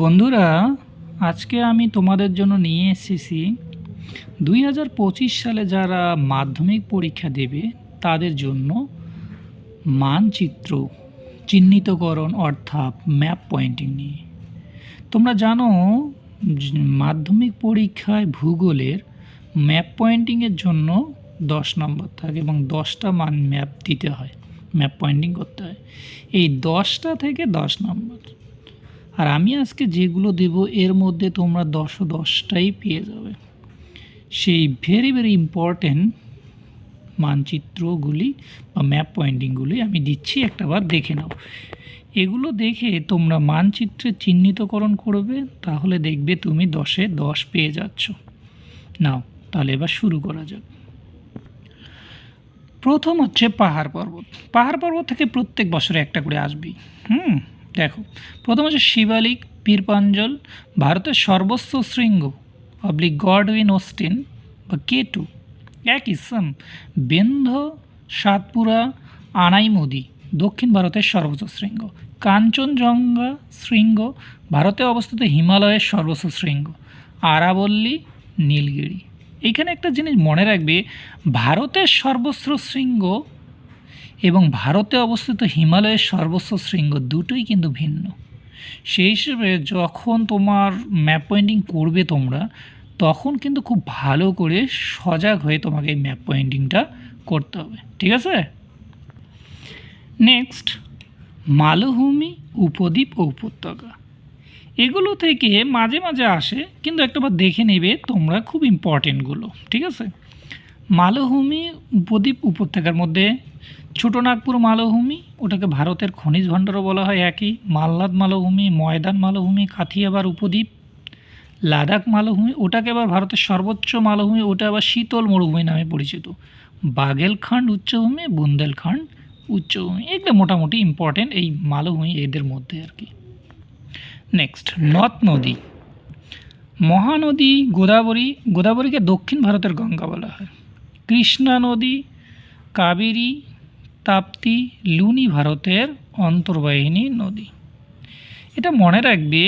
বন্ধুরা, আজকে আমি তোমাদের জন্য নিয়ে এসেছি দুই হাজার পঁচিশ সালে যারা মাধ্যমিক পরীক্ষা দেবে, তাদের জন্য মানচিত্র চিহ্নিতকরণ অর্থাৎ ম্যাপ পয়েন্টিং নিয়ে। তোমরা জানো, মাধ্যমিক পরীক্ষায় ভূগোলের ম্যাপ পয়েন্টিংয়ের জন্য দশ নম্বর থাকে এবং দশটা মান ম্যাপ দিতে হয়, ম্যাপ পয়েন্টিং করতে হয়। এই দশটা থেকে দশ নম্বর। আর আমি আজকে যেগুলো দেব, এর মধ্যে তোমরা দশ দশটাই পেয়ে যাবে। সেই ভেরি ভেরি ইম্পর্ট্যান্ট মানচিত্রগুলি বা ম্যাপ পয়েন্টিংগুলি আমি দিচ্ছি একটাবার দেখে নাও। এগুলো দেখে তোমরা মানচিত্রে চিহ্নিতকরণ করবে, তাহলে দেখবে তুমি দশে দশ পেয়ে যাচ্ছ। নাও, তাহলে এবার শুরু করা যাক। প্রথম হচ্ছে পাহাড় পর্বত। পাহাড় পর্বত থেকে প্রত্যেক বছরে একটা করে আসবি হুম? দেখো, প্রথম হচ্ছে শিবালিক, পীরপাঞ্জল, ভারতের সর্বোচ্চ শৃঙ্গ অবলিক গডউইন ওস্টিন, বা কে টু? একই, সাম। বেন্ধ সাতপুরা, আনাইমুদি, দক্ষিণ ভারতের সর্বোচ্চ শৃঙ্গ। কাঞ্চনজঙ্ঘা শৃঙ্গ, ভারতে অবস্থিত হিমালয়ের সর্বোচ্চ শৃঙ্গ। আরাবল্লী, নীলগিরি। এখানে একটা জিনিস মনে রাখবে, ভারতের সর্বোচ্চ শৃঙ্গ এবং ভারতে অবস্থিত হিমালয়ের সর্বোচ্চ শৃঙ্গ দুটোই কিন্তু ভিন্ন। সেই হিসেবে যখন তোমার ম্যাপ পয়েন্টিং করবে তোমরা, তখন কিন্তু খুব ভালো করে সজাগ হয়ে তোমাকে এই ম্যাপ পয়েন্টিংটা করতে হবে। ঠিক আছে? নেক্সট মালভূমি, উপদ্বীপ ও উপত্যকা। এগুলো থেকে মাঝে মাঝে আসে, কিন্তু একটাবার দেখে নেবে তোমরা খুব ইম্পর্টেন্টগুলো ঠিক আছে? মালভূমি উপদ্বীপ উপত্যকার মধ্যে ছোটনাগপুর মালভূমি, ওটাকে ভারতের খনিজ ভাণ্ডারও বলা হয় একই। মাল্লাদ মালভূমি, ময়দান মালভূমি কাথিয়াবার উপদ্বীপ, লাদাখ মালভূমি, ওটাকে আবার ভারতের সর্বোচ্চ মালভূমি, ওটা আবার শীতল মরুভূমি নামে পরিচিত। বাগেলখান্ড উচ্চভূমি বুন্দেলখান্ড উচ্চভূমি, এগুলো মোটামুটি ইম্পর্টেন্ট এই মালভূমি এদের মধ্যে আর কি। নেক্সট নদ নদী। মহানদী গোদাবরী, গোদাবরীকে দক্ষিণ ভারতের গঙ্গা বলা হয়। কৃষ্ণা নদী, কাবেরী, তাপ্তি, লুনি ভারতের অন্তর্বাহিনী নদী। এটা মনে রাখবে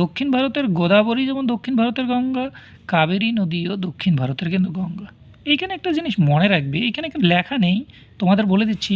দক্ষিণ ভারতের গোদাবরী যেমন দক্ষিণ ভারতের গঙ্গা, কাবেরী নদীও দক্ষিণ ভারতের কিন্তু গঙ্গা। এইখানে একটা জিনিস মনে রাখবে এখানে লেখা নেই, তোমাদের বলে দিচ্ছি,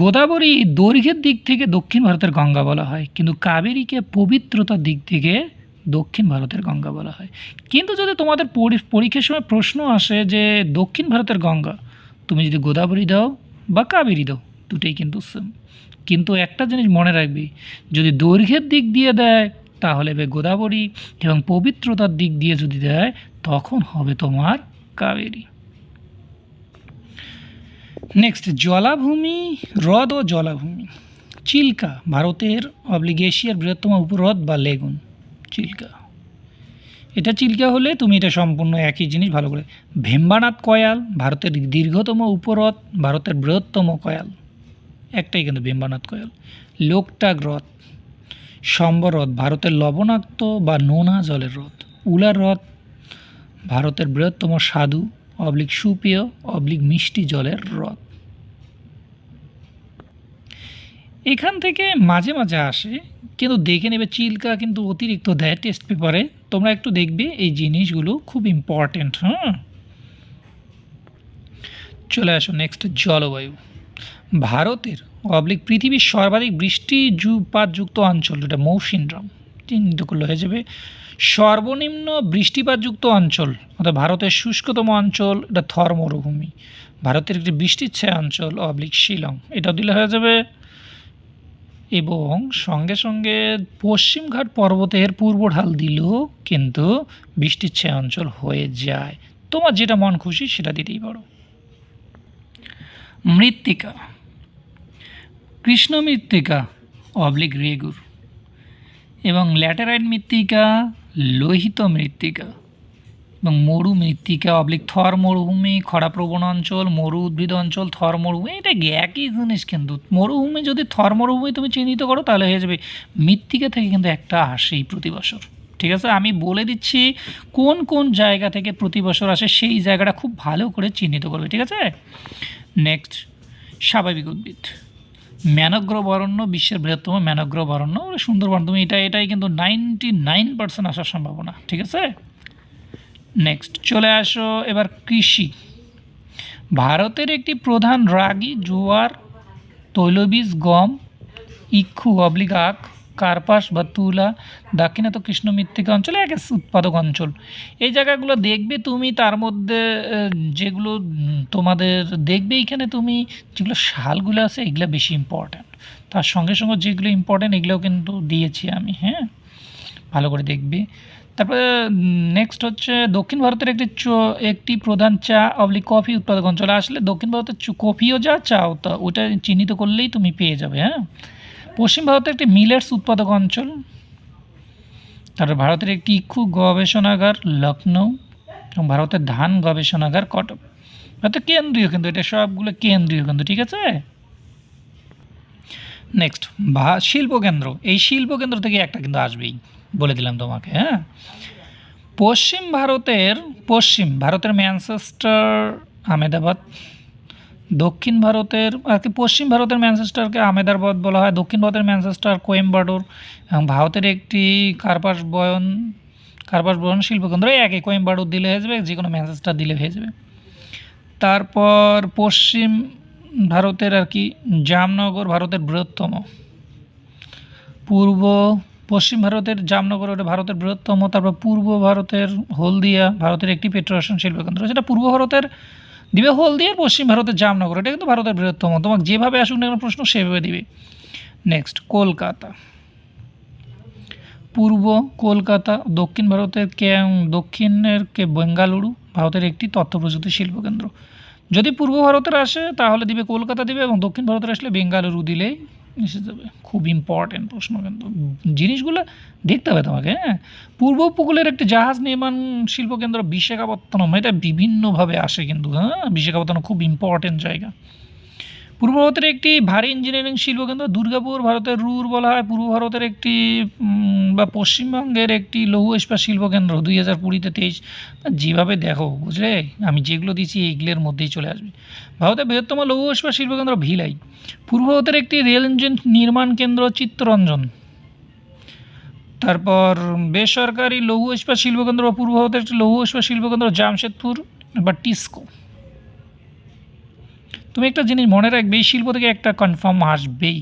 গোদাবরী দৈর্ঘ্যের দিক থেকে দক্ষিণ ভারতের গঙ্গা বলা হয়, কিন্তু কাবেরীকে পবিত্রতার দিক থেকে দক্ষিণ ভারতের গঙ্গা বলা হয়। কিন্তু যদি তোমাদের পরি- পরীক্ষার সময় প্রশ্ন আসে যে দক্ষিণ ভারতের গঙ্গা, তুমি যদি গোদাবরী দাও বা কাবেরী দাও, দুটোই কিন্তু সেম কিন্তু একটা জিনিস মনে রাখবি, যদি দৈর্ঘ্যের দিক দিয়ে দেয়, তাহলে হবে গোদাবরী এবং পবিত্রতার দিক দিয়ে যদি দেয়, তখন হবে তোমার কাবেরী। নেক্সট জলাভূমি, হ্রদ ও জলাভূমি। চিল্কা, ভারতের অবলিক এশিয়ার বৃহত্তম উপহ্রদ বা লেগুন। চিল্কা। এটা চিল্কা হলে তুমি এটা সম্পূর্ণ একই জিনিস ভালো করে। ভেম্বানাথ কয়াল, ভারতের দীর্ঘতম উপহ্রদ ভারতের বৃহত্তম কয়াল। একটাই কিন্তু ভেম্বানাথ কয়াল। লোকটাক হ্রদ সম্বর হ্রদ ভারতের লবণাক্ত বা নোনা জলের হ্রদ উলার হ্রদ ভারতের বৃহত্তম স্বাদু অবলিক সুপেয়, অবলিক মিষ্টি জলের হ্রদ এখান থেকে মাঝে মাঝে আসে, কিন্তু দেখে নেবে চিল্কা কিন্তু অতিরিক্ত দেয় টেস্ট পেপারে তোমরা একটু দেখবে এই জিনিসগুলো খুব ইম্পর্ট্যান্ট হ্যাঁ চলে আসো নেক্সট জলবায়ু। ভারতের অবলিক পৃথিবীর সর্বাধিক বৃষ্টিপাতযুক্ত অঞ্চল এটা মৌসিনরাম চিহ্নিত করলে হয়ে যাবে। সর্বনিম্ন বৃষ্টিপাতযুক্ত অঞ্চল, অর্থাৎ ভারতের শুষ্কতম অঞ্চল, এটা থর মরুভূমি ভারতের একটি বৃষ্টির ছায়া অঞ্চল অবলিক শিলং। এটা দিলে হয়ে যাবে এবং সঙ্গে সঙ্গে পশ্চিমঘাট পর্বতের পূর্ব ঢাল দিলেও কিন্তু বৃষ্টির ছায়া অঞ্চল হয়ে যায়। তোমার যেটা মন খুশি সেটা দিতেই পারো। মৃত্তিকা। কৃষ্ণ মৃত্তিকা অবলিক রেগুর এবং ল্যাটেরাইট মৃত্তিকা, লোহিত মৃত্তিকা। এবং মরু মৃত্তিকা অবলিক থর মরুভূমি খরাপ্রবণ অঞ্চল, মরু উদ্ভিদ অঞ্চল, থর মরুভূমি, এটা একই জিনিস কিন্তু? মরুভূমি যদি থর মরুভূমি তুমি চিহ্নিত করো, তাহলে হয়ে যাবে মৃত্তিকা থেকে কিন্তু একটা আসেই প্রতি বছর। ঠিক আছে? আমি বলে দিচ্ছি কোন কোন জায়গা থেকে প্রতি বছর আসে সেই জায়গাটা খুব ভালো করে চিহ্নিত করবে, ঠিক আছে? নেক্সট স্বাভাবিক উদ্ভিদ। ম্যানগ্রোভ অরণ্য বিশ্বের বৃহত্তম ম্যানগ্রোভ অরণ্য সুন্দরবন। তুমি এটা, এটাই কিন্তু নাইনটি নাইন পার্সেন্ট আসার সম্ভাবনা, ঠিক আছে? নেক্সট চলে আসো এবার কৃষি। ভারতের একটি প্রধান রাগি জোয়ার, তৈলবীজ, গম, ইক্ষু অবলিক আখ, কার্পাস বা তুলা দাক্ষিণাত কৃষ্ণ মৃত্তিকা অঞ্চলে, এক উৎপাদক অঞ্চল। এই জায়গাগুলো দেখবে তুমি, তার মধ্যে যেগুলো তোমাদের দেখবে এখানে তুমি, যেগুলো শালগুলো আছে, এগুলো বেশি ইম্পর্ট্যান্ট তার সঙ্গে সঙ্গে যেগুলো ইম্পর্ট্যান্ট এগুলোও কিন্তু দিয়েছি আমি হ্যাঁ? ভালো করে দেখবে। তারপরে নেক্সট হচ্ছে দক্ষিণ ভারতের একটি একটি প্রধান চা অবলি কফি উৎপাদক অঞ্চলে আসলে দক্ষিণ ভারতের কফিও যা, চাও তা, ওটা চিহ্নিত করলেই তুমি পেয়ে যাবে হ্যাঁ? পশ্চিম ভারতের একটি মিলেটস উৎপাদক অঞ্চল। তারপরে ভারতের একটি ইক্ষু গবেষণাগার লখনৌ এবং ভারতের ধান গবেষণাগার, কটক। ভারতের কেন্দ্রীয় কিন্তু, এটা সবগুলো কেন্দ্রীয় কিন্তু, ঠিক আছে? নেক্সট ভা, শিল্পকেন্দ্র। এই শিল্পকেন্দ্র থেকে একটা কিন্তু আসবেই। বলে দিলাম তোমাকে হ্যাঁ? পশ্চিম ভারতের পশ্চিম, ভারতের ম্যানচেস্টার আহমেদাবাদ দক্ষিণ ভারতের, আর কি পশ্চিম ভারতের ম্যানচেস্টারকে আহমেদাবাদ বলা হয়। দক্ষিণ ভারতের ম্যানচেস্টার কোয়েম্বাডোর এবং ভারতের একটি কার্পাস বয়ন কার্পাস বয়ন শিল্পকেন্দ্র একই। কোয়েম্বাডোর দিলে হয়ে যাবে যে কোনো ম্যানচেস্টার দিলে হয়ে যাবে। তারপর পশ্চিম ভারতের আর কি, জামনগর ভারতের বৃহত্তম। পূর্ব পশ্চিম ভারতের জামনগর ওটা ভারতের বৃহত্তম, তারপর পূর্ব ভারতের হলদিয়া ভারতের একটি পেট্রোরেশন শিল্পকেন্দ্র সেটা পূর্ব ভারতের, দিবে হলদিয়া পশ্চিম ভারতের জামনগর। এটা কিন্তু ভারতের বৃহত্তম। তোমাকে যেভাবে আসুক না প্রশ্ন সেভাবে দিবে। নেক্সট কলকাতা। পূর্ব কলকাতা, দক্ষিণ ভারতের কে দক্ষিণের কে বেঙ্গালুরু, ভারতের একটি তথ্য প্রযুক্তি শিল্পকেন্দ্র। যদি পূর্ব ভারতের আসে, তাহলে দিবে কলকাতা দিবে এবং দক্ষিণ ভারতের আসলে বেঙ্গালুরু দিলেই এসে যাবে। খুব ইম্পর্ট্যান্ট প্রশ্ন কিন্তু। জিনিসগুলো দেখতে হবে তোমাকে হ্যাঁ? পূর্ব উপকূলের একটি জাহাজ নির্মাণ শিল্প কেন্দ্র বিশাখাপত্তনম, এটা বিভিন্নভাবে আসে কিন্তু হ্যাঁ? বিশাখাপত্তনম খুব ইম্পর্ট্যান্ট জায়গা। পূর্ব ভারতের একটি ভারী ইঞ্জিনিয়ারিং শিল্পকেন্দ্র দুর্গাপুর ভারতের রুর বলা হয়। পূর্ব ভারতের একটি বা পশ্চিমবঙ্গের একটি লৌহ ইস্পাত শিল্পকেন্দ্র দুই হাজার কুড়িতে তেইশ। যেভাবে দেখো, বুঝলে? আমি যেগুলো দিচ্ছি এইগুলোর মধ্যেই চলে আসবে। ভারতের বৃহত্তম লৌহ ইস্পাত শিল্পকেন্দ্র ভিলাই। পূর্ব ভারতের একটি রেল ইঞ্জিন নির্মাণ কেন্দ্র চিত্তরঞ্জন। তারপর বেসরকারি লৌহ ইস্পাত শিল্পকেন্দ্র বা পূর্ব ভারতের একটি লৌহ ইস্পাত শিল্পকেন্দ্র জামশেদপুর বা টিস্কো। তুমি একটা জিনিস মনে রাখবে, এই শিল্প থেকে একটা কনফার্ম আসবেই।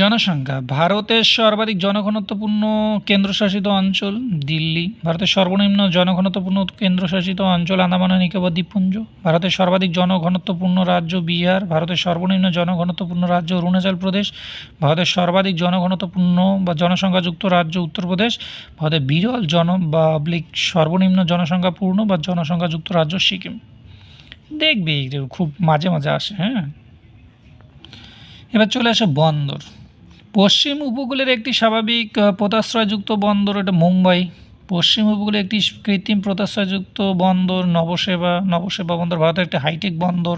জনসংখ্যা, ভারতের সর্বাধিক জনঘনত্বপূর্ণ কেন্দ্রশাসিত অঞ্চল দিল্লি, ভারতের সর্বনিম্ন জনঘনত্বপূর্ণ কেন্দ্রশাসিত অঞ্চল আন্দামান ও নিকোবর দ্বীপপুঞ্জ, ভারতের সর্বাধিক জনঘনত্বপূর্ণ রাজ্য বিহার, ভারতের সর্বনিম্ন জনঘনত্বপূর্ণ রাজ্য অরুণাচল প্রদেশ, ভারতের সর্বাধিক জনঘনত্বপূর্ণ বা জনসংখ্যাযুক্ত রাজ্য উত্তরপ্রদেশ ভারতের বিরল জন বা সর্বনিম্ন জনসংখ্যাপূর্ণ বা জনসংখ্যাযুক্ত রাজ্য সিকিম। দেখবে, খুব মাঝে মাঝে আসে হ্যাঁ? এবার চলে আসে বন্দর। পশ্চিম উপকূলের একটি স্বাভাবিক পোতাশ্রয়যুক্ত বন্দর, এটা মুম্বাই। পশ্চিম উপকূলে একটি কৃত্রিম পোতাশ্রয়যুক্ত বন্দর, নবসেবা নবসেবা বন্দর, ভারতের একটি হাইটেক বন্দর,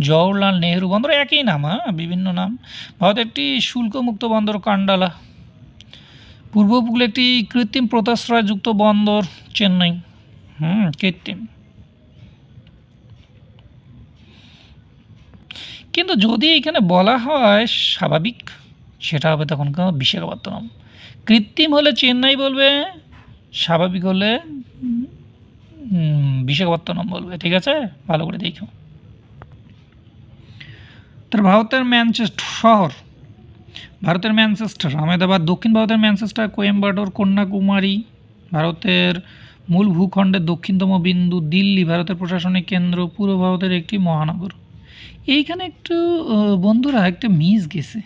জওহরলাল নেহরু বন্দর, একই নাম হ্যাঁ? বিভিন্ন নাম। ভারতের একটি শুল্কমুক্ত বন্দর, কান্ডালা। পূর্ব উপকূলে একটি কৃত্রিম পোতাশ্রয়যুক্ত বন্দর, চেন্নাই। হুম, কৃত্রিম। কিন্তু যদি এখানে বলা হয় স্বাভাবিক, সেটা হবে তখন কোনো বিশাখাপত্তনম কৃত্রিম হলে চেন্নাই বলবে, স্বাভাবিক হলে বিশাখাপত্তনম বলবে, ঠিক আছে? ভালো করে দেখো। তার ভারতের ম্যানচেস্টার শহর, ভারতের ম্যানচেস্টার, আহমেদাবাদ, দক্ষিণ ভারতের ম্যানচেস্টার, কোয়েম্বাটোর, কন্যাকুমারী, ভারতের মূল ভূখণ্ডের দক্ষিণতম বিন্দু দিল্লি, ভারতের প্রশাসনিক কেন্দ্র, পূর্ব ভারতের একটি মহানগর। এইখানে একটু বন্ধুরা, একটা মিস গেছে।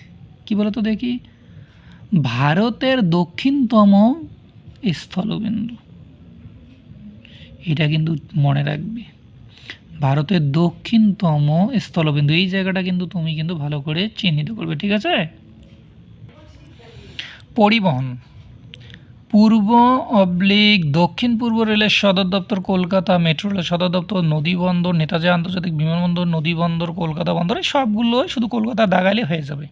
কি বলতো দেখি? ভারতের দক্ষিণতম স্থলবিন্দু। এটা কিন্তু মনে রাখবে। ভারতের দক্ষিণতম স্থলবিন্দু। এই জায়গাটা কিন্তু তুমি কিন্তু ভালো করে চিহ্নিত করবে, ঠিক আছে? পরিবহন। পূর্ব অবলিক, দক্ষিণ পূর্ব রেলের সদর দপ্তর কলকাতা, মেট্রো রেলের সদর দপ্তর, নদী বন্দর, নেতাজি আন্তর্জাতিক বিমানবন্দর, নদী বন্দর, কলকাতা বন্দর, এই সবগুলোই শুধু কলকাতা দাগালে হয়ে যাবে।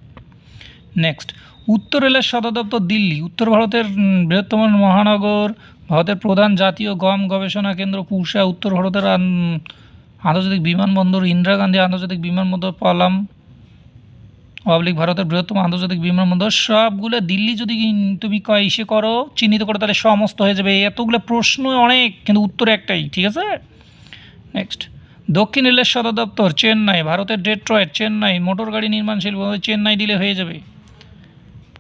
নেক্সট উত্তর রেলের সদর দপ্তর দিল্লি, উত্তর ভারতের বৃহত্তম মহানগর, ভারতের প্রধান জাতীয় গম গবেষণা কেন্দ্র পুষা উত্তর ভারতের আন- আন্তর্জাতিক বিমানবন্দর, ইন্দিরা গান্ধী আন্তর্জাতিক বিমানবন্দর, পালাম। অবলিক ভারতের বৃহত্তম আন্তর্জাতিক বিমানবন্দর, সবগুলো দিল্লি যদি তুমি কয় ইসে করো, চিহ্নিত করো, তাহলে সমস্ত হয়ে যাবে। এতগুলো প্রশ্ন অনেক, কিন্তু উত্তর একটাই, ঠিক আছে? নেক্সট দক্ষিণ রেলের সদর দপ্তর, চেন্নাই, ভারতের ডেট্রয়েট, চেন্নাই, মোটর গাড়ি নির্মাণ শিল্প চেন্নাই দিলে হয়ে যাবে।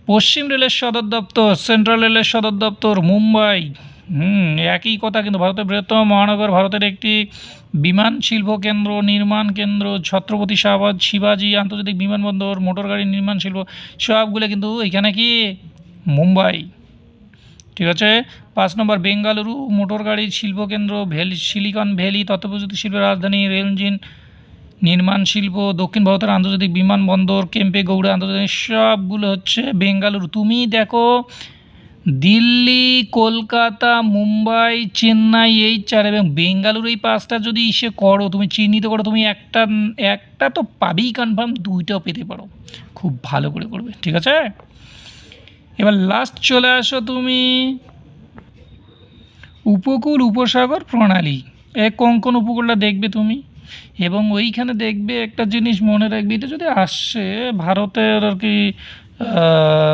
পশ্চিম রেলের সদর দপ্তর, সেন্ট্রাল রেলের সদর দপ্তর, মুম্বাই। হুম, একই কথা কিন্তু ভারতের বৃহত্তম মহানগর, ভারতের একটি বিমান শিল্প কেন্দ্র, নির্মাণ কেন্দ্র, ছত্রপতি শাহবাজ, শিবাজি, আন্তর্জাতিক বিমানবন্দর, মোটর গাড়ি নির্মাণ শিল্প, সবগুলো কিন্তু এখানে কি? মুম্বাই। ঠিক আছে? পাঁচ নম্বর, বেঙ্গালুরু, মোটর গাড়ির শিল্পকেন্দ্র ভ্যালি সিলিকন ভ্যালি, তথ্যপ্রযুক্তি শিল্পের রাজধানী, রেল ইঞ্জিন নির্মাণ শিল্প, দক্ষিণ ভারতের আন্তর্জাতিক বিমানবন্দর, কেম্পে গৌড়া আন্তর্জাতিক সবগুলো হচ্ছে বেঙ্গালুরু। তুমি দেখো দিল্লি, কলকাতা, মুম্বাই, চেন্নাই এই চার এবং বেঙ্গালুরু এই পাঁচটা যদি ইসে করো, তুমি চিহ্নিত করো, তুমি একটা একটা তো পাবেই কনফার্ম দুইটাও পেতে পারো। খুব ভালো করে করবে, ঠিক আছে? এবার লাস্ট চলে আসো তুমি উপকূল উপসাগর প্রণালী। এ কোন কোন উপকূলটা দেখবে তুমি? এবং ওইখানে দেখবে একটা জিনিস মনে রাখবে, এটা যদি আসছে ভারতের আর কি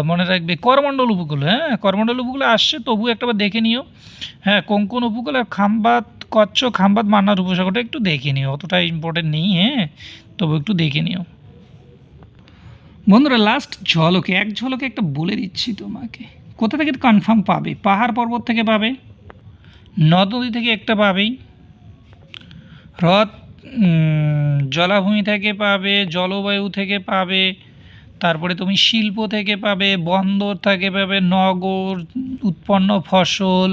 মনে রাখবে। করমণ্ডল উপকূল হ্যাঁ? করমণ্ডল উপকূলে আসছে তবু একটাবার দেখে নিও। হ্যাঁ কোন কোন উপকূল আর খাম্বাত, কচ্ছ, খাম্বাত মান্নার উপসাগরটা একটু দেখে নিও। অতটা ইম্পর্টেন্ট নেই হ্যাঁ? তবু একটু দেখে নিও। বন্ধুরা লাস্ট ঝলকে, এক ঝলকে একটা বলে দিচ্ছি তোমাকে। কোথা থেকে কনফার্ম পাবে? পাহাড় পর্বত থেকে পাবে? নদ নদী থেকে একটা পাবেই। হ্রদ জলাভূমি থেকে পাবে, জলবায়ু থেকে পাবে তারপরে তুমি শিল্প থেকে পাবে, বন্দর থেকে পাবে, নগর, উৎপন্ন ফসল,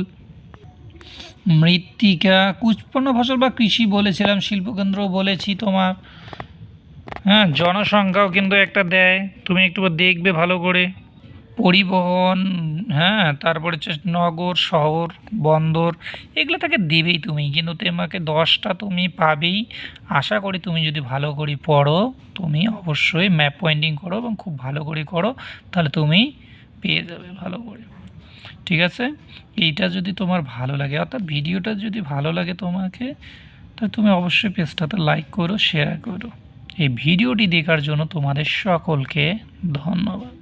মৃত্তিকা, উৎপন্ন ফসল বা কৃষি বলেছিলাম, শিল্পকেন্দ্র বলেছি তোমার। হ্যাঁ জনসংখ্যাও কিন্তু একটা দেয়, তুমি একটু দেখবে ভালো করে। পরিবহন হ্যাঁ তারপরে হচ্ছে নগর, শহর, বন্দর, এগুলো তাকে দেবেই তুমি। কিন্তু তোমাকে দশটা তুমি পাবেই। আশা করি তুমি যদি ভালো করে পড়ো, তুমি অবশ্যই ম্যাপ পয়েন্টিং করো এবং খুব ভালো করে করো, তাহলে তুমি পেয়ে যাবে ভালো করে। ঠিক আছে? এইটা যদি তোমার ভালো লাগে, অর্থাৎ ভিডিওটা যদি ভালো লাগে তোমাকে, তাহলে তুমি অবশ্যই পেজটাতে লাইক করো শেয়ার করো। এই ভিডিওটি দেখার জন্য তোমাদের সকলকে ধন্যবাদ।